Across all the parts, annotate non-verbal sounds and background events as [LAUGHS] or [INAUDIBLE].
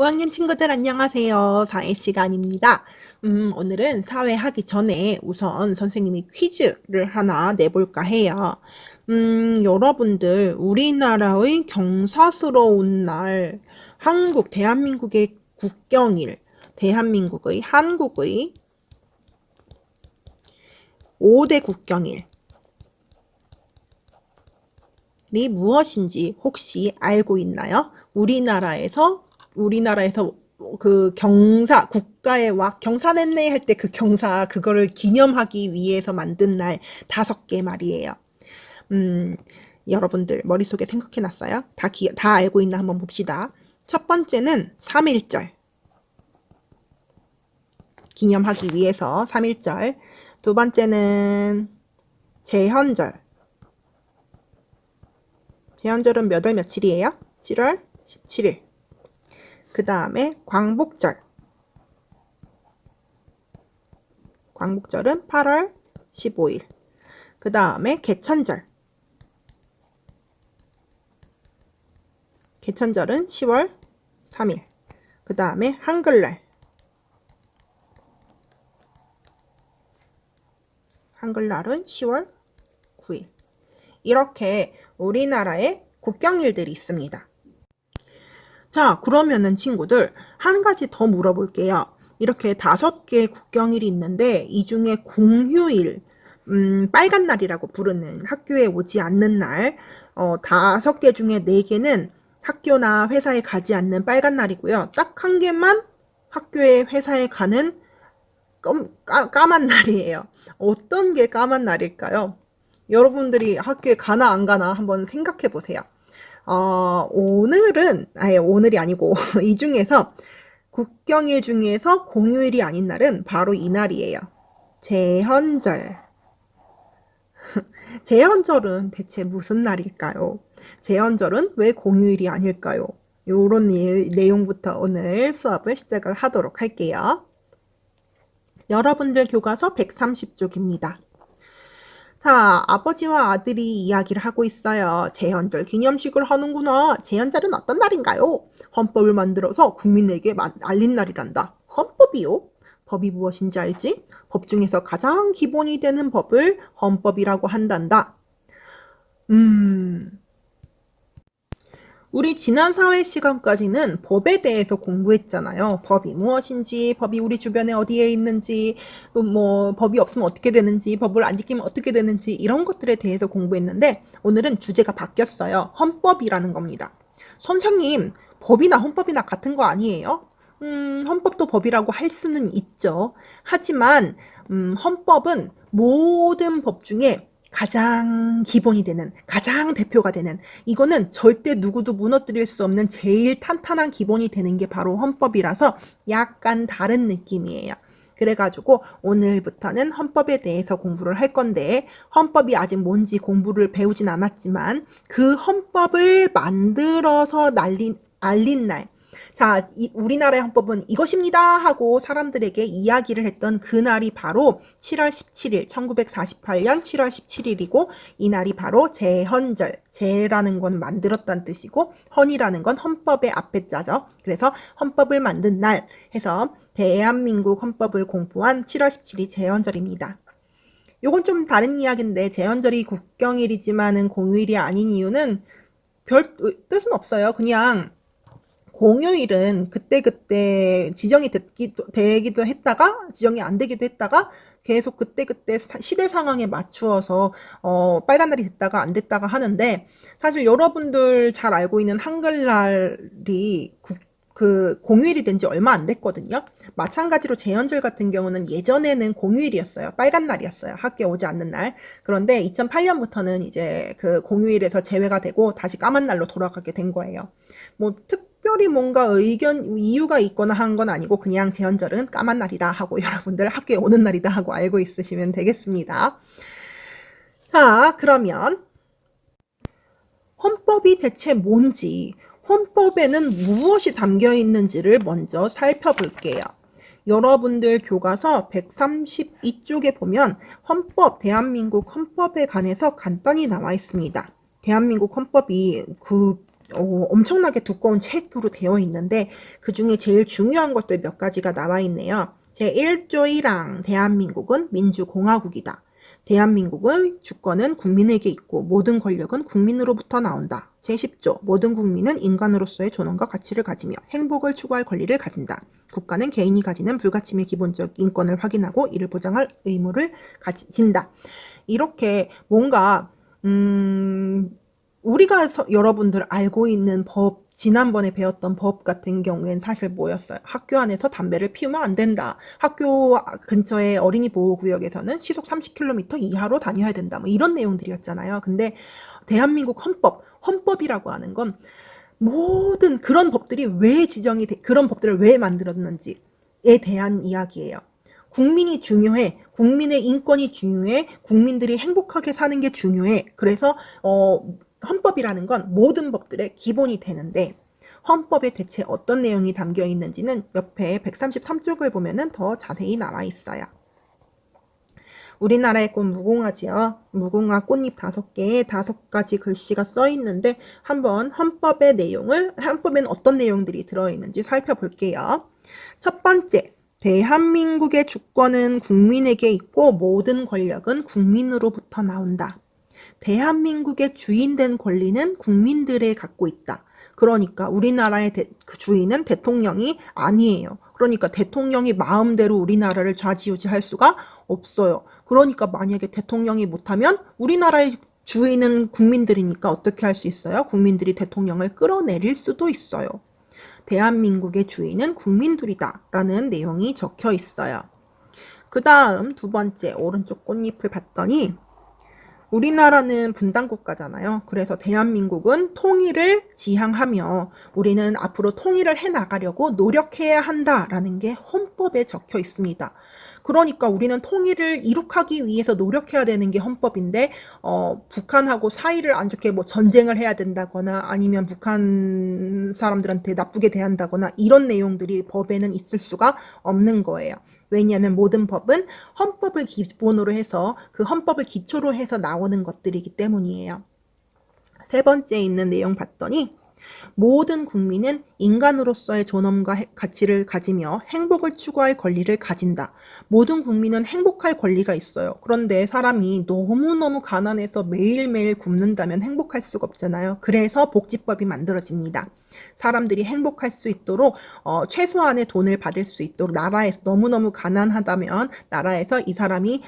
5학년 친구들 안녕하세요. 사회 시간입니다. 음, 오늘은 사회 하기 전에 우선 선생님이 퀴즈를 하나 내볼까 해요. 음, 여러분들, 우리나라의 경사스러운 날, 한국, 대한민국의 국경일, 대한민국의, 한국의 5대 국경일, 이 무엇인지 혹시 알고 있나요? 우리나라에서 우리나라에서 그 경사 국가에 와 경사 냈네 할 때 그 경사 그거를 기념하기 위해서 만든 날 다섯 개 말이에요. 음, 여러분들 머릿속에 생각해 놨어요? 다, 기, 다 알고 있나 한번 봅시다. 첫 번째는 3.1절. 기념하기 위해서 3.1절. 두 번째는 제헌절. 제헌절은 몇 월 며칠이에요? 7월 17일. 그 다음에 광복절. 광복절은 8월 15일. 그 다음에 개천절. 개천절은 10월 3일. 그 다음에 한글날. 한글날은 10월 9일. 이렇게 우리나라에 국경일들이 있습니다. 자, 그러면은 친구들, 한 가지 더 물어볼게요. 이렇게 다섯 개의 국경일이 있는데, 이 중에 공휴일, 음, 빨간 날이라고 부르는 학교에 오지 않는 날, 어, 다섯 개 중에 네 개는 학교나 회사에 가지 않는 빨간 날이고요. 딱 한 개만 학교에 회사에 가는 깜, 까, 까만 날이에요. 어떤 게 까만 날일까요? 여러분들이 학교에 가나 안 가나 한번 생각해 보세요. 어, 오늘은, 아예 오늘이 아니고, [LAUGHS] 이 중에서 국경일 중에서 공휴일이 아닌 날은 바로 이 날이에요. 제헌절. 제헌절은 [LAUGHS] 대체 무슨 날일까요? 제헌절은 왜 공휴일이 아닐까요? 요런 내용부터 오늘 수업을 시작을 하도록 할게요. 여러분들 교과서 130쪽입니다. 자, 아버지와 아들이 이야기를 하고 있어요. 제헌절 기념식을 하는구나. 제헌절은 어떤 날인가요? 헌법을 만들어서 국민에게 알린 날이란다. 헌법이요? 법이 무엇인지 알지? 법 중에서 가장 기본이 되는 법을 헌법이라고 한단다. 음, 우리 지난 사회 시간까지는 법에 대해서 공부했잖아요. 법이 무엇인지, 법이 우리 주변에 어디에 있는지, 또 뭐 법이 없으면 어떻게 되는지, 법을 안 지키면 어떻게 되는지 이런 것들에 대해서 공부했는데 오늘은 주제가 바뀌었어요. 헌법이라는 겁니다. 선생님, 법이나 헌법이나 같은 거 아니에요? 음, 헌법도 법이라고 할 수는 있죠. 하지만 음, 헌법은 모든 법 중에 가장 기본이 되는, 가장 대표가 되는, 이거는 절대 누구도 무너뜨릴 수 없는 제일 탄탄한 기본이 되는 게 바로 헌법이라서 약간 다른 느낌이에요. 그래가지고 오늘부터는 헌법에 대해서 공부를 할 건데 헌법이 아직 뭔지 공부를 배우진 않았지만 그 헌법을 만들어서 날린, 알린 날, 자, 이, 우리나라의 헌법은 이것입니다 하고 사람들에게 이야기를 했던 그날이 바로 7월 17일, 1948년 7월 17일이고 이 날이 바로 제헌절, 제라는 건 만들었다는 뜻이고 헌이라는 건 헌법의 앞에 자죠. 그래서 헌법을 만든 날 해서 대한민국 헌법을 공포한 7월 17일이 제헌절입니다. 요건 좀 다른 이야기인데 제헌절이 국경일이지만은 공휴일이 아닌 이유는 별 뜻은 없어요. 그냥 공휴일은 그때그때 지정이 됐기도, 되기도 했다가 지정이 안 되기도 했다가 계속 그때그때 시대 상황에 맞추어서 어, 빨간 날이 됐다가 안 됐다가 하는데 사실 여러분들 잘 알고 있는 한글날이 국, 그 공휴일이 된 지 얼마 안 됐거든요. 마찬가지로 제헌절 같은 경우는 예전에는 공휴일이었어요. 빨간 날이었어요. 학교에 오지 않는 날. 그런데 2008년부터는 이제 그 공휴일에서 제외가 되고 다시 까만 날로 돌아가게 된 거예요. 뭐 특, 특별히 뭔가 의견 이유가 있거나 한 건 아니고 그냥 제헌절은 까만 날이다 하고 [LAUGHS] 여러분들 학교에 오는 날이다 하고 알고 있으시면 되겠습니다. 자, 그러면 헌법이 대체 뭔지, 헌법에는 무엇이 담겨 있는지를 먼저 살펴볼게요. 여러분들 교과서 132쪽에 보면 헌법, 대한민국 헌법에 관해서 간단히 나와 있습니다. 대한민국 헌법이 그 어, 엄청나게 두꺼운 책으로 되어 있는데 그 중에 제일 중요한 것들 몇 가지가 나와 있네요. 제1조 1항 대한민국은 민주공화국이다. 대한민국의 주권은 국민에게 있고 모든 권력은 국민으로부터 나온다. 제10조 모든 국민은 인간으로서의 존엄과 가치를 가지며 행복을 추구할 권리를 가진다. 국가는 개인이 가지는 불가침의 기본적 인권을 확인하고 이를 보장할 의무를 가진다. 이렇게 뭔가 음 우리가 서- 여러분들 알고 있는 법, 지난번에 배웠던 법 같은 경우엔 사실 뭐였어요? 학교 안에서 담배를 피우면 안 된다. 학교 근처의 어린이 보호구역에서는 시속 30km 이하로 다녀야 된다. 뭐 이런 내용들이었잖아요. 근데 대한민국 헌법, 헌법이라고 하는 건 모든 그런 법들이 왜 지정이 돼, 그런 법들을 왜 만들었는지에 대한 이야기예요. 국민이 중요해. 국민의 인권이 중요해. 국민들이 행복하게 사는 게 중요해. 그래서 어 헌법이라는 건 모든 법들의 기본이 되는데 헌법에 대체 어떤 내용이 담겨 있는지는 옆에 133쪽을 보면은 더 자세히 나와 있어요. 우리나라의 꽃 무궁화지요. 무궁화 꽃잎 다섯 개에 다섯 가지 글씨가 써 있는데 한번 헌법의 내용을 헌법에는 어떤 내용들이 들어 있는지 살펴볼게요. 첫 번째, 대한민국의 주권은 국민에게 있고 모든 권력은 국민으로부터 나온다. 대한민국의 주인된 권리는 국민들에 갖고 있다. 그러니까 우리나라의 대- 그 주인은 대통령이 아니에요. 그러니까 대통령이 마음대로 우리나라를 좌지우지할 수가 없어요. 그러니까 만약에 대통령이 못하면 우리나라의 주인은 국민들이니까 어떻게 할 수 있어요? 국민들이 대통령을 끌어내릴 수도 있어요. 대한민국의 주인은 국민들이다. 라는 내용이 적혀 있어요. 그 다음 두 번째 오른쪽 꽃잎을 봤더니 우리나라는 분단 국가잖아요. 그래서 대한민국은 통일을 지향하며 우리는 앞으로 통일을 해 나가려고 노력해야 한다라는 게 헌법에 적혀 있습니다. 그러니까 우리는 통일을 이룩하기 위해서 노력해야 되는 게 헌법인데 어, 북한하고 사이를 안 좋게 뭐 전쟁을 해야 된다거나 아니면 북한 사람들한테 나쁘게 대한다거나 이런 내용들이 법에는 있을 수가 없는 거예요. 왜냐하면 모든 법은 헌법을 기본으로 해서 그 헌법을 기초로 해서 나오는 것들이기 때문이에요. 세 번째 있는 내용 봤더니 모든 국민은 인간으로서의 존엄과 해- 가치를 가지며 행복을 추구할 권리를 가진다. 모든 국민은 행복할 권리가 있어요. 그런데 사람이 너무너무 가난해서 매일매일 굶는다면 행복할 수가 없잖아요. 그래서 복지법이 만들어집니다. 사람들이 행복할 수 있도록 어, 최소한의 돈을 받을 수 있도록 나라에서 너무너무 가난하다면 나라에서 이 사람이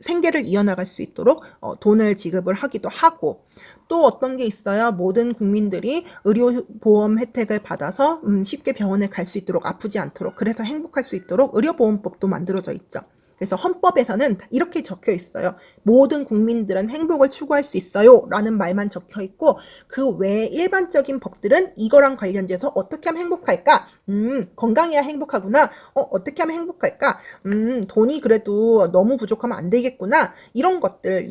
생계를 이어나갈 수 있도록 어, 돈을 지급을 하기도 하고 또 어떤 게 있어요? 모든 국민들이 의료보험 혜택을 받아서 음, 쉽게 병원에 갈 수 있도록 아프지 않도록 그래서 행복할 수 있도록 의료보험법도 만들어져 있죠. 그래서 헌법에서는 이렇게 적혀 있어요. 모든 국민들은 행복을 추구할 수 있어요. 라는 말만 적혀 있고, 그 외에 일반적인 법들은 이거랑 관련돼서 어떻게 하면 행복할까? 음, 건강해야 행복하구나. 어, 어떻게 하면 행복할까? 음, 돈이 그래도 너무 부족하면 안 되겠구나. 이런 것들을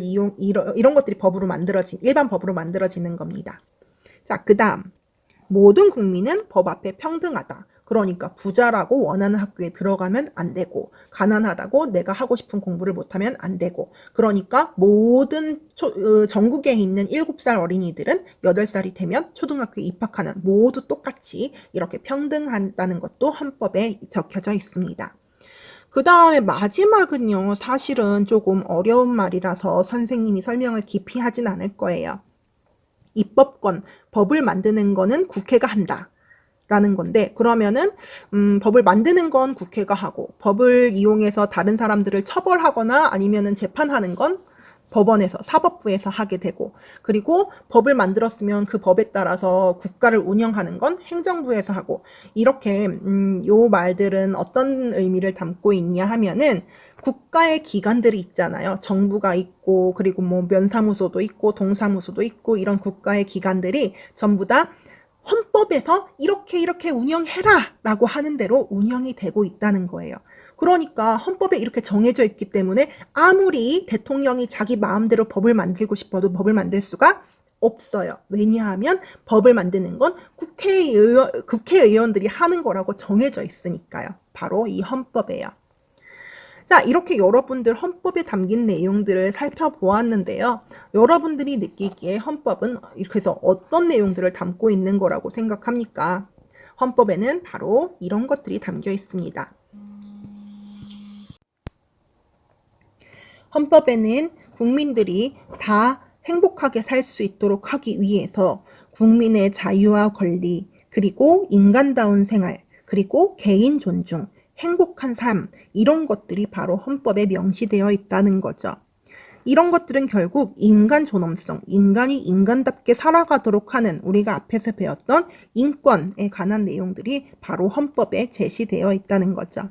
이용, 이런, 것들이 법으로 만들어진, 일반 법으로 만들어지는 겁니다. 자, 그 다음. 모든 국민은 법 앞에 평등하다. 그러니까 부자라고 원하는 학교에 들어가면 안 되고 가난하다고 내가 하고 싶은 공부를 못하면 안 되고 그러니까 모든 초, 어, 전국에 있는 7살 어린이들은 8살이 되면 초등학교에 입학하는 모두 똑같이 이렇게 평등한다는 것도 헌법에 적혀져 있습니다. 그 다음에 마지막은요, 사실은 조금 어려운 말이라서 선생님이 설명을 깊이 하진 않을 거예요. 입법권, 법을 만드는 거는 국회가 한다. 라는 건데, 그러면은, 음, 법을 만드는 건 국회가 하고, 법을 이용해서 다른 사람들을 처벌하거나 아니면은 재판하는 건 법원에서, 사법부에서 하게 되고, 그리고 법을 만들었으면 그 법에 따라서 국가를 운영하는 건 행정부에서 하고, 이렇게, 음, 요 말들은 어떤 의미를 담고 있냐 하면은, 국가의 기관들이 있잖아요. 정부가 있고, 그리고 뭐 면사무소도 있고, 동사무소도 있고, 이런 국가의 기관들이 전부 다 헌법에서 이렇게 이렇게 운영해라 라고 하는 대로 운영이 되고 있다는 거예요. 그러니까 헌법에 이렇게 정해져 있기 때문에 아무리 대통령이 자기 마음대로 법을 만들고 싶어도 법을 만들 수가 없어요. 왜냐하면 법을 만드는 건 국회의원, 국회의원들이 하는 거라고 정해져 있으니까요. 바로 이 헌법이에요. 자, 이렇게 여러분들 헌법에 담긴 내용들을 살펴보았는데요. 여러분들이 느끼기에 헌법은 이렇게 해서 어떤 내용들을 담고 있는 거라고 생각합니까? 헌법에는 바로 이런 것들이 담겨 있습니다. 헌법에는 국민들이 다 행복하게 살 수 있도록 하기 위해서 국민의 자유와 권리, 그리고 인간다운 생활, 그리고 개인 존중, 행복한 삶, 이런 것들이 바로 헌법에 명시되어 있다는 거죠. 이런 것들은 결국 인간 존엄성, 인간이 인간답게 살아가도록 하는 우리가 앞에서 배웠던 인권에 관한 내용들이 바로 헌법에 제시되어 있다는 거죠.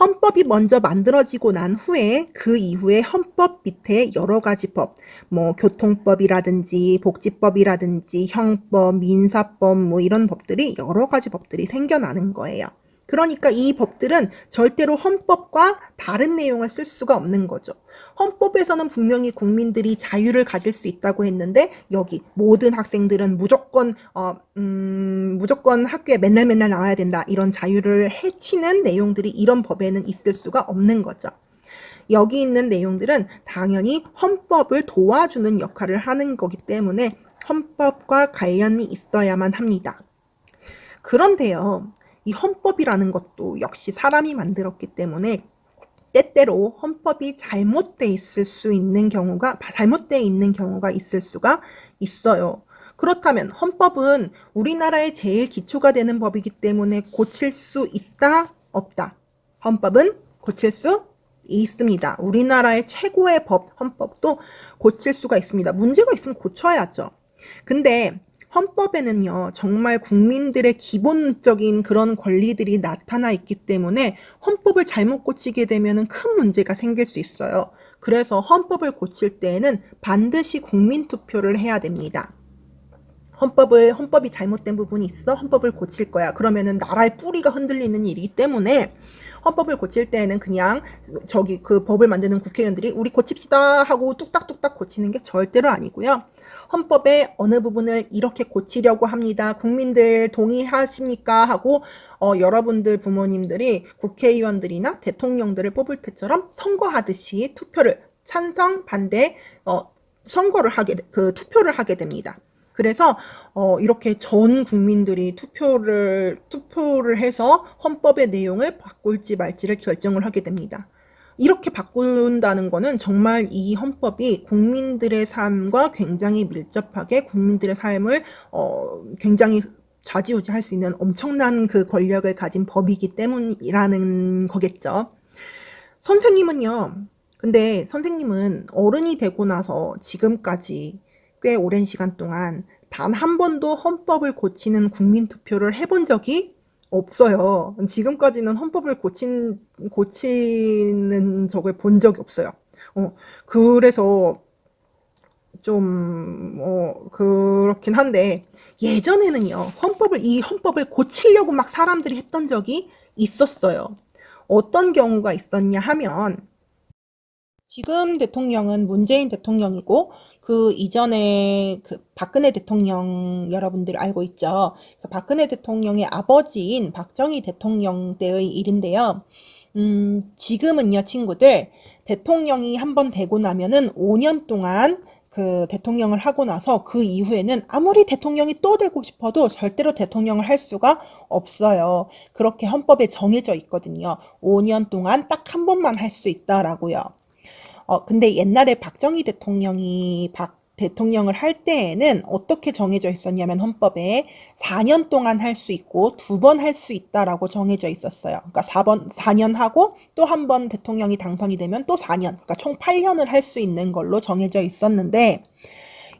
헌법이 먼저 만들어지고 난 후에 그 이후에 헌법 밑에 여러 가지 법, 뭐 교통법이라든지 복지법이라든지 형법, 민사법 뭐 이런 법들이 여러 가지 법들이 생겨나는 거예요. 그러니까 이 법들은 절대로 헌법과 다른 내용을 쓸 수가 없는 거죠. 헌법에서는 분명히 국민들이 자유를 가질 수 있다고 했는데 여기 모든 학생들은 무조건 어, 음, 무조건 학교에 맨날 맨날 나와야 된다 이런 자유를 해치는 내용들이 이런 법에는 있을 수가 없는 거죠. 여기 있는 내용들은 당연히 헌법을 도와주는 역할을 하는 거기 때문에 헌법과 관련이 있어야만 합니다. 그런데요, 이 헌법이라는 것도 역시 사람이 만들었기 때문에 때때로 헌법이 잘못돼 있을 수 있는 경우가 잘못돼 있는 경우가 있을 수가 있어요. 그렇다면 헌법은 우리나라의 제일 기초가 되는 법이기 때문에 고칠 수 있다 없다. 헌법은 고칠 수 있습니다. 우리나라의 최고의 법 헌법도 고칠 수가 있습니다. 문제가 있으면 고쳐야죠. 근데 헌법에는요, 정말 국민들의 기본적인 그런 권리들이 나타나 있기 때문에 헌법을 잘못 고치게 되면 큰 문제가 생길 수 있어요. 그래서 헌법을 고칠 때에는 반드시 국민 투표를 해야 됩니다. 헌법을 헌법이 잘못된 부분이 있어 헌법을 고칠 거야. 그러면은 나라의 뿌리가 흔들리는 일이기 때문에 헌법을 고칠 때에는 그냥 저기 그 법을 만드는 국회의원들이 우리 고칩시다 하고 뚝딱뚝딱 고치는 게 절대로 아니고요. 헌법의 어느 부분을 이렇게 고치려고 합니다. 국민들 동의하십니까? 하고 어, 여러분들 부모님들이 국회의원들이나 대통령들을 뽑을 때처럼 선거하듯이 투표를 찬성, 반대, 어, 선거를 하게, 그 투표를 하게 됩니다. 그래서 어, 이렇게 전 국민들이 투표를 투표를 해서 헌법의 내용을 바꿀지 말지를 결정을 하게 됩니다. 이렇게 바꾼다는 거는 정말 이 헌법이 국민들의 삶과 굉장히 밀접하게 국민들의 삶을 어, 굉장히 좌지우지 할 수 있는 엄청난 그 권력을 가진 법이기 때문이라는 거겠죠. 선생님은요. 근데 선생님은 어른이 되고 나서 지금까지 꽤 오랜 시간 동안 단 한 번도 헌법을 고치는 국민 투표를 해본 적이 없어요. 지금까지는 헌법을 고친, 고치는 적을 본 적이 없어요. 어, 그래서 좀, 어, 그렇긴 한데, 예전에는요, 헌법을, 이 헌법을 고치려고 막 사람들이 했던 적이 있었어요. 어떤 경우가 있었냐 하면, 지금 대통령은 문재인 대통령이고 그 이전에 그 박근혜 대통령 여러분들 알고 있죠? 그 박근혜 대통령의 아버지인 박정희 대통령 때의 일인데요. 음, 지금은요, 친구들, 대통령이 한 번 되고 나면은 5년 동안 그 대통령을 하고 나서 그 이후에는 아무리 대통령이 또 되고 싶어도 절대로 대통령을 할 수가 없어요. 그렇게 헌법에 정해져 있거든요. 5년 동안 딱 한 번만 할 수 있다라고요. 어, 근데 옛날에 박정희 대통령이 박 대통령을 할 때에는 어떻게 정해져 있었냐면 헌법에 4년 동안 할 수 있고 두 번 할 수 있다라고 정해져 있었어요. 그러니까 4번 4년 하고 또 한 번 대통령이 당선이 되면 또 4년. 그러니까 총 8년을 할 수 있는 걸로 정해져 있었는데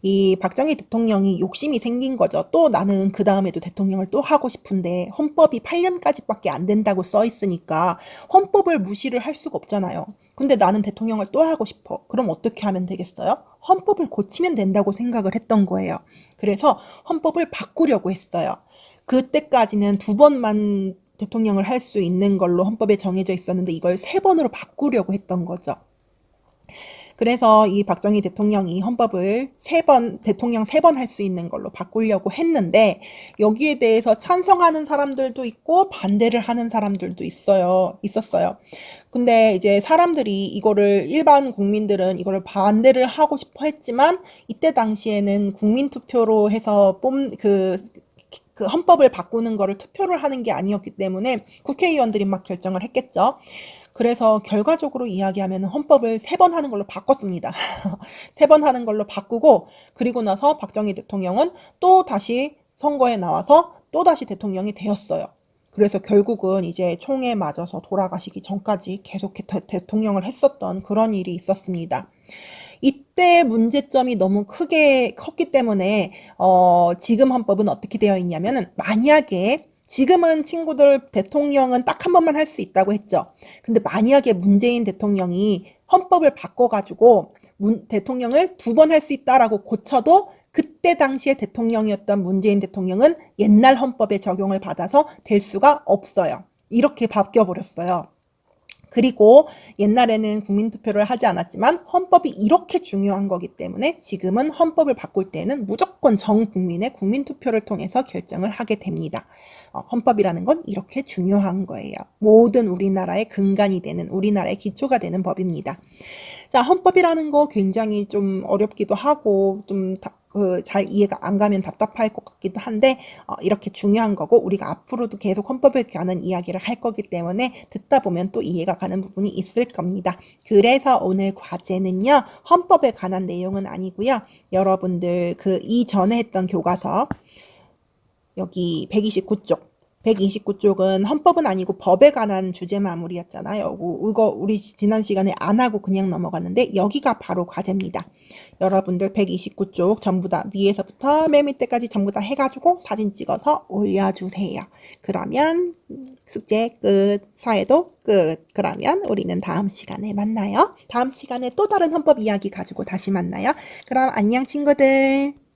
이 박정희 대통령이 욕심이 생긴 거죠. 또 나는 그 다음에도 대통령을 또 하고 싶은데 헌법이 8년까지밖에 안 된다고 써 있으니까 헌법을 무시를 할 수가 없잖아요. 근데 나는 대통령을 또 하고 싶어. 그럼 어떻게 하면 되겠어요? 헌법을 고치면 된다고 생각을 했던 거예요. 그래서 헌법을 바꾸려고 했어요. 그때까지는 두 번만 대통령을 할 수 있는 걸로 헌법에 정해져 있었는데 이걸 세 번으로 바꾸려고 했던 거죠. 그래서 이 박정희 대통령이 헌법을 세 번, 대통령 세 번 할 수 있는 걸로 바꾸려고 했는데 여기에 대해서 찬성하는 사람들도 있고 반대를 하는 사람들도 있어요. 있었어요. 근데 이제 사람들이 이거를 일반 국민들은 이거를 반대를 하고 싶어 했지만 이때 당시에는 국민 투표로 해서 뽑그 그 헌법을 바꾸는 거를 투표를 하는 게 아니었기 때문에 국회의원들이 막 결정을 했겠죠. 그래서 결과적으로 이야기하면 헌법을 세 번 하는 걸로 바꿨습니다. [LAUGHS] 세 번 하는 걸로 바꾸고 그리고 나서 박정희 대통령은 또 다시 선거에 나와서 또 다시 대통령이 되었어요. 그래서 결국은 이제 총에 맞아서 돌아가시기 전까지 계속 대- 대통령을 했었던 그런 일이 있었습니다. 이때 문제점이 너무 크게 컸기 때문에 어, 지금 헌법은 어떻게 되어 있냐면은 만약에 지금은 친구들 대통령은 딱 한 번만 할 수 있다고 했죠. 근데 만약에 문재인 대통령이 헌법을 바꿔가지고 문, 대통령을 두 번 할 수 있다라고 고쳐도 그때 당시에 대통령이었던 문재인 대통령은 옛날 헌법에 적용을 받아서 될 수가 없어요. 이렇게 바뀌어 버렸어요. 그리고 옛날에는 국민투표를 하지 않았지만 헌법이 이렇게 중요한 거기 때문에 지금은 헌법을 바꿀 때는 무조건 전 국민의 국민투표를 통해서 결정을 하게 됩니다. 어, 헌법이라는 건 이렇게 중요한 거예요. 모든 우리나라의 근간이 되는 우리나라의 기초가 되는 법입니다. 자, 헌법이라는 거 굉장히 좀 어렵기도 하고 좀 그잘 이해가 안 가면 답답할 것 같기도 한데 어, 이렇게 중요한 거고 우리가 앞으로도 계속 헌법에 관한 이야기를 할 거기 때문에 듣다 보면 또 이해가 가는 부분이 있을 겁니다. 그래서 오늘 과제는요 헌법에 관한 내용은 아니고요 여러분들 그 이전에 했던 교과서 여기 129쪽 129쪽은 헌법은 아니고 법에 관한 주제 마무리였잖아요. 우- 이거 우리 지난 시간에 안 하고 그냥 넘어갔는데 여기가 바로 과제입니다. 여러분들 129쪽 전부 다 위에서부터 맨 밑에까지 전부 다 해가지고 사진 찍어서 올려주세요. 그러면 숙제 끝, 사회도 끝. 그러면 우리는 다음 시간에 만나요. 다음 시간에 또 다른 헌법 이야기 가지고 다시 만나요. 그럼 안녕 친구들.